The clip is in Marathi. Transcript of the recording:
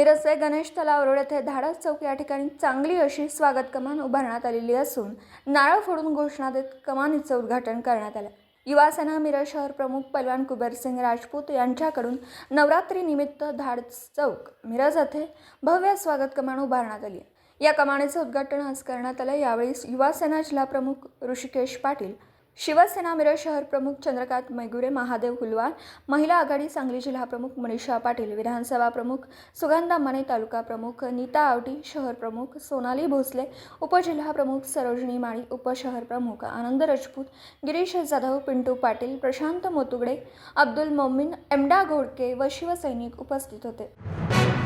मिरजचे गणेश तलाव रोड येथे धाडस चौक या ठिकाणी चांगली अशी स्वागत कमान उभारण्यात आलेली असून नारळ फोडून घोषणा देत कमानीचं उद्घाटन करण्यात आलं. युवासेना मिरज शहर प्रमुख पलवान कुबेरसिंग राजपूत यांच्याकडून नवरात्रीनिमित्त धाडस चौक मिरज येथे भव्य स्वागत कमान उभारण्यात आली या कमानीचं उद्घाटन आज करण्यात आलं. यावेळी युवासेना जिल्हाप्रमुख प्रमुख ऋषिकेश पाटील शिवसेना मिरज शहर प्रमुख चंद्रकांत मैगुरे महादेव हुलवार महिला आघाडी सांगली जिल्हा प्रमुख मनीषा पाटील विधानसभा प्रमुख सुगंधा माने तालुका प्रमुख नीता आवटी शहर प्रमुख सोनाली भोसले उपजिल्हा प्रमुख सरोजिनी माळी उपशहर प्रमुख आनंद राजपूत गिरीश जाधव पिंटू पाटील प्रशांत मोतुगडे अब्दुल मोमीन एमडा घोडके व शिवसैनिक उपस्थित होते.